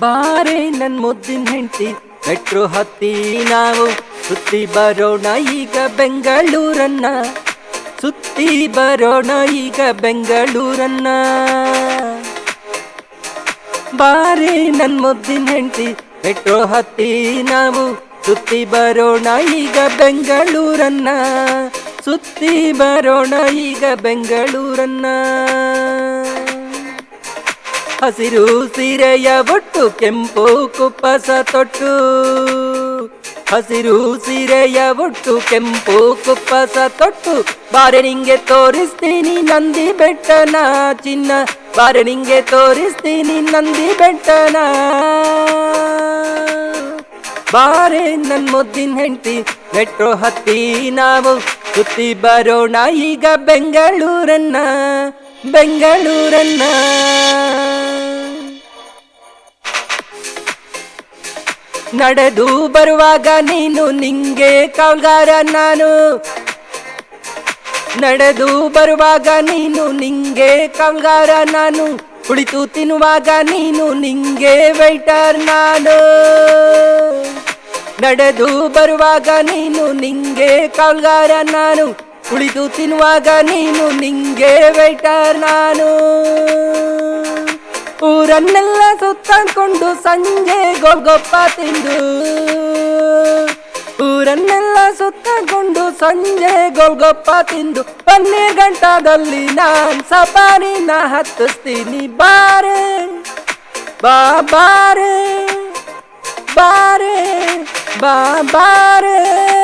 ಬಾರೆ ನನ್ ಮುದ್ದಿನ ಹೆಂಡತಿ. ಮೆಟ್ರೋ ಹತ್ತಿ ನಾವು ಸುತ್ತಿ ಬರೋಣ ಈಗ ಬೆಂಗಳೂರನ್ನ. ಸುತ್ತಿ ಬರೋಣ ಈಗ ಬೆಂಗಳೂರನ್ನ. ಬಾರೆ ನನ್ ಮುದ್ದಿನ ಹೆಂಡತಿ. ಮೆಟ್ರೋ ಹತ್ತಿ ನಾವು ಸುತ್ತಿ ಬರೋಣ ಈಗ ಬೆಂಗಳೂರನ್ನ. ಸುತ್ತಿ ಬರೋಣ ಈಗ ಬೆಂಗಳೂರನ್ನ. ಹಸಿರು ಸೀರೆಯ ಬೊಟ್ಟು, ಕೆಂಪು ಕುಪ್ಪಸ ತೊಟ್ಟು. ಹಸಿರು ಸೀರೆಯ ಬೊಟ್ಟು, ಕೆಂಪು ಕುಪ್ಪಸ ತೊಟ್ಟು. ಬಾರೆ ನಿಂಗೆ ತೋರಿಸ್ತೀನಿ ನಂದಿ ಬೆಟ್ಟನ ಚಿನ್ನ. ಬಾರೆ ನಿಂಗೆ ತೋರಿಸ್ತೀನಿ ನಂದಿ ಬೆಟ್ಟನ. ಬಾರೆ ನನ್ ಮುದ್ದಿನ ಹೆಂಡತಿ, ಮೆಟ್ರೋ ಹತ್ತಿ ನಾವು. ಸುತ್ತಿ ಬರೋಣ ಈಗ ಬೆಂಗಳೂರನ್ನ. ಬೆಂಗಳೂರನ್ನ. ನಡೆದು ಬರುವಾಗ ನೀನು ನಿಂಗೆ ಕಾಲ್ಗಾರ ನಾನು. ನಡೆದು ಬರುವಾಗ ನೀನು ನಿಂಗೆ ಕಂಗಾರ ನಾನು. ಕುಳಿತು ತಿನ್ನುವಾಗ ನೀನು ನಿಂಗೆ ವೈಟರ್ ನಾನು. ನಡೆದು ಬರುವಾಗ ನೀನು ನಿಂಗೆ ಕಂಗಾರ ನಾನು. ಕುಳಿತು ತಿನ್ನುವಾಗ ನೀನು ನಿಂಗೆ ವೈಟರ್ ನಾನು. ಊರನ್ನೆಲ್ಲ ಸುತ್ತಕೊಂಡು ಸಂಜೆ ಗೋಲ್ಗೊಪ್ಪ ತಿಂದು. ಊರನ್ನೆಲ್ಲ ಸುತ್ತಕೊಂಡು ಸಂಜೆ ಗೋಲ್ಗೊಪ್ಪ ತಿಂದು. ಪನ್ನೀರ್ ಗಂಟದಲ್ಲಿ ನಾನ್ ಸಫಾರಿನ ಹತ್ತಿಸ್ತೀನಿ. ಬಾರೆ, ಬಾ, ಬಾರೆ ಬಾರೆ, ಬಾ, ಬಾರೆ.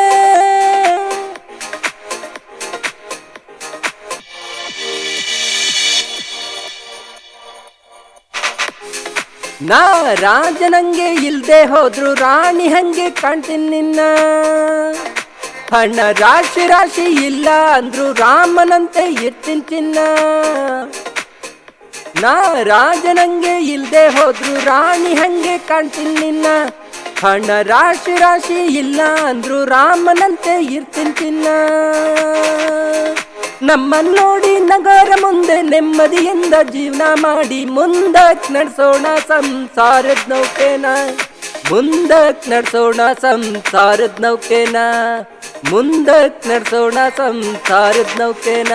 ನಾ ರಾಜನಂಗೆ ಇಲ್ದೆ ಹೋದ್ರು ರಾಣಿ ಹಂಗೆ ಕಾಣ್ತೀನಿ ನಿನ್ನ. ಹಣ ರಾಶಿ ರಾಶಿ ಇಲ್ಲ ಅಂದ್ರು ರಾಮನಂತೆ ಇರ್ತೀನಿ ತಿನ್ನ ನಾ ರಾಜನಂಗೆ ಇಲ್ದೆ ಹೋದ್ರು ರಾಣಿ ಹಂಗೆ ಕಾಣ್ತೀನಿ ನಿನ್ನ. ಹಣ ರಾಶಿ ರಾಶಿ ಇಲ್ಲ ಅಂದ್ರು ರಾಮನಂತೆ ಇರ್ತೀನಿ ಚಿನ್ನ. ನಮ್ಮನ್ನ ನೋಡಿ ನಗರ ಮುಂದೆ ನೆಮ್ಮದಿಯಿಂದ ಜೀವನ ಮಾಡಿ ಮುಂದಕ್ ನಡ್ಸೋಣ ಸಂಸಾರದ ನೌಕೆನ ಮುಂದಕ್ ನಡ್ಸೋಣ ಸಂಸಾರದ ನೌಕೆನ ಮುಂದಕ್ ನಡ್ಸೋಣ ಸಂಸಾರದ ನೌಕೆನ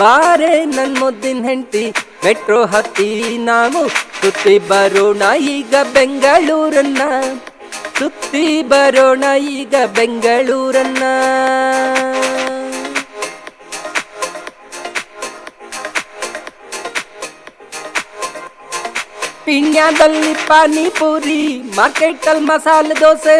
ಬಾರೆ ನನ್ ಮುದ್ದಿನ ಹೆಂಡತಿ ಮೆಟ್ರೋ ಹತ್ತಿ ನಾವು ಸುತ್ತಿ ಬರೋಣ ಈಗ ಬೆಂಗಳೂರನ್ನ. ಸುತ್ತಿ ಬರೋಣ ಈಗ ಬೆಂಗಳೂರನ್ನ. ಪಿಣ್ಯದಲ್ಲಿ ಪಾನಿಪುರಿ, ಮಾರ್ಕೆಟಲ್ಲಿ ಮಸಾಲೆ ದೋಸೆ.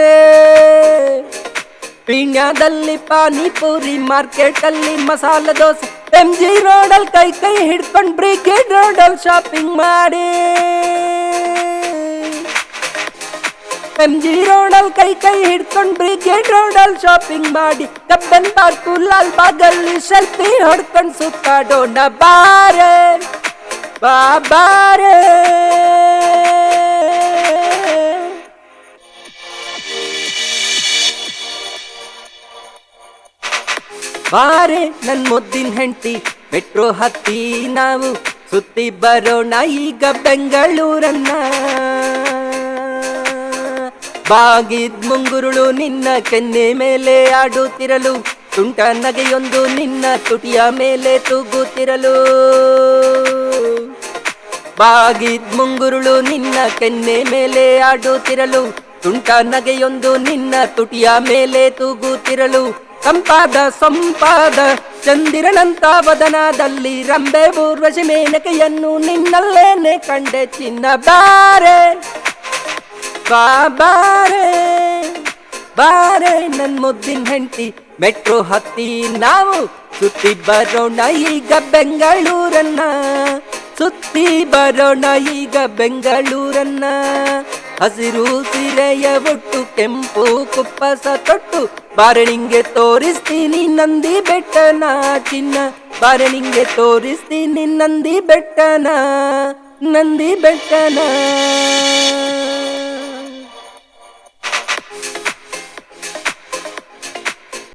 ಪಿಣ್ಯದಲ್ಲಿ ಪಾನಿಪುರಿ, ಮಾರ್ಕೆಟಲ್ಲಿ ಮಸಾಲೆ ದೋಸೆ. ಎಂ ಜಿ ರೋಡಲ್ಲಿ ಕೈ ಕೈ ಹಿಡ್ಕೊಂಡು ಬ್ರಿಗೇಡ್ ರೋಡಲ್ಲಿ ಶಾಪಿಂಗ್ ಮಾಡಿ. ಎಂ ಜಿ ರೋಡಲ್ಲಿ ಕೈ ಕೈ ಹಿಡ್ಕೊಂಡು ಬ್ರಿಗೇಡ್ ರೋಡಲ್ಲಿ ಶಾಪಿಂಗ್ ಮಾಡಿ ಕಬ್ಬನ್ ಪಾರ್ಕು ಲಾಲ್ ಬಾಗಲ್ಲಿ ಸೆಲ್ಫಿ ಹೊಡ್ಕೊಂಡು ಸುತ್ತಾಡೋಣ ಬಾರೆ ಬಾ ಬಾರೆ ಬಾರೆ ನನ್ ಮುದ್ದಿನ ಹೆಂಡತಿ ಮೆಟ್ರೋ ಹತ್ತಿ ನಾವು ಸುತ್ತಿ ಬರೋಣ ಈಗ ಬೆಂಗಳೂರನ್ನ ಬಾಗಿದ್ ಮುಂಗುರುಳು ನಿನ್ನ ಕೆನ್ನೆ ಮೇಲೆ ಆಡುತ್ತಿರಲು, ತುಂಟ ನಗೆಯೊಂದು ನಿನ್ನ ತುಟಿಯ ಮೇಲೆ ತೂಗುತ್ತಿರಲು. ಬಾಗಿದ್ ಮುಂಗುರುಳು ನಿನ್ನ ಕೆನ್ನೆ ಮೇಲೆ ಆಡುತ್ತಿರಲು, ತುಂಟ ನಗೆಯೊಂದು ನಿನ್ನ ತುಟಿಯ ಮೇಲೆ ತೂಗುತ್ತಿರಲು. ಸಂಪಾದ ಸಂಪಾದ ಚಂದಿರನಂತ ವದನದಲ್ಲಿ ರಂಬೆ ಪೂರ್ವಜ ಮೇನಕೆಯನ್ನು ನಿನ್ನಲ್ಲೇನೆ ಕಂಡೆ ಚಿನ್ನ ಬಾರೆ. ಬಾ ಬಾರೆ ಬಾರೆ ನನ್ ಮುದ್ದಿನ ಹೆಂಡತಿ. ಮೆಟ್ರೋ ಹತ್ತಿ ನಾವು ಸುತ್ತಿ ಬರೋಣ ಈಗ ಬೆಂಗಳೂರನ್ನ. ಸುತ್ತಿ ಬರೋಣ ಈಗ ಬೆಂಗಳೂರನ್ನ. ಹಸಿರು ಸಿರೆಯ ಒಟ್ಟು, ಕೆಂಪು ಕುಪ್ಪಸ ತೊಟ್ಟು. ಬಾರಣಿಂಗೆ ತೋರಿಸ್ತೀನಿ ನಂದಿ ಬೆಟ್ಟನ ಚಿನ್ನ. ಬಾರಣಿಂಗೆ ತೋರಿಸ್ತೀನಿ ನಂದಿ ಬೆಟ್ಟನ ನಂದಿ ಬೆಟ್ಟನ.